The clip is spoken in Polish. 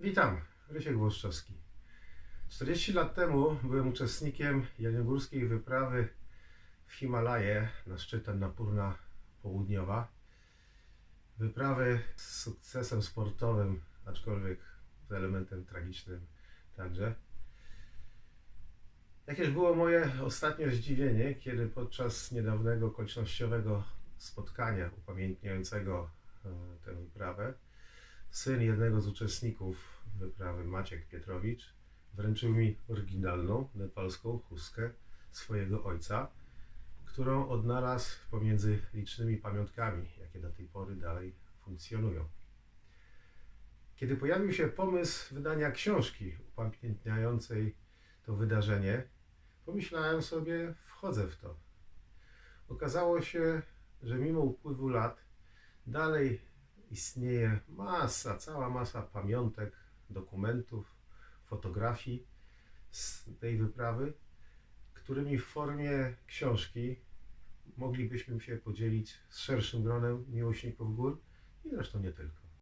Witam, Rysiek Włoszczowski. 40 lat temu byłem uczestnikiem jeleniogórskiej wyprawy w Himalaje na szczyt Annapurna Południowa. Wyprawy z sukcesem sportowym, aczkolwiek z elementem tragicznym także. Jakież było moje ostatnie zdziwienie, kiedy podczas niedawnego okolicznościowego spotkania upamiętniającego e, tę wyprawę syn jednego z uczestników wyprawy, Maciek Pietrowicz, wręczył mi oryginalną nepalską chustkę swojego ojca, którą odnalazł pomiędzy licznymi pamiątkami, jakie do tej pory dalej funkcjonują. Kiedy pojawił się pomysł wydania książki upamiętniającej to wydarzenie, pomyślałem sobie, wchodzę w to. Okazało się, że mimo upływu lat dalej istnieje masa, cała masa pamiątek, dokumentów, fotografii z tej wyprawy, którymi w formie książki moglibyśmy się podzielić z szerszym gronem miłośników gór i zresztą nie tylko.